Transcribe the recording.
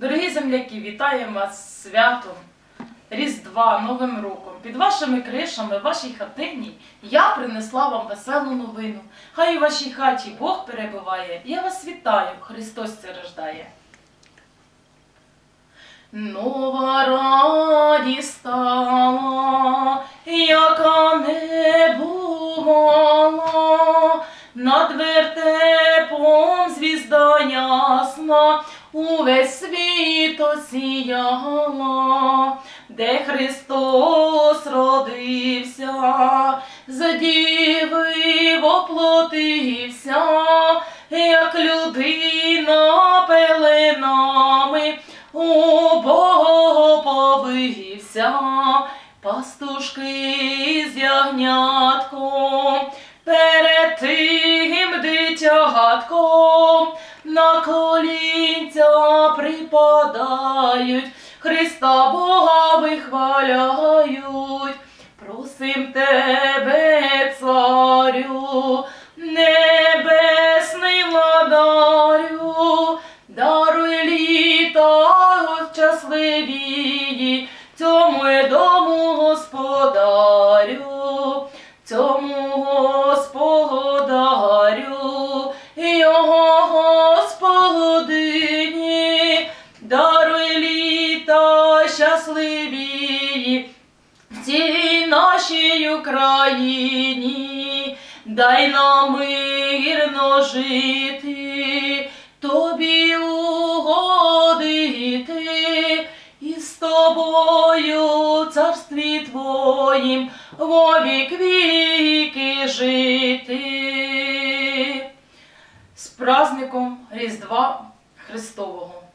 Дорогі земляки, вітаємо вас святом Різдва, Новим роком. Під вашими кришами, в вашій хатині я принесла вам веселу новину. Хай у вашій хаті Бог перебуває. Я вас вітаю, Христос це рождає. Нова радість стала, яка не бувала, над вертепом звізда ясна, увесь світ осіяла, де Христос родився, з діви воплотився, як людина пеленами у Бога повився, пастушки з ягнятком, перед тим дитягатком на колінця припадають, Христа Бога вихваляють, просим тебе, царю, небесний владарю, даруй літа щасливії, в цій нашій Україні, дай нам мирно жити, тобі угодити, і з тобою царстві твоїм во вік віки жити. З праздником Різдва Христового.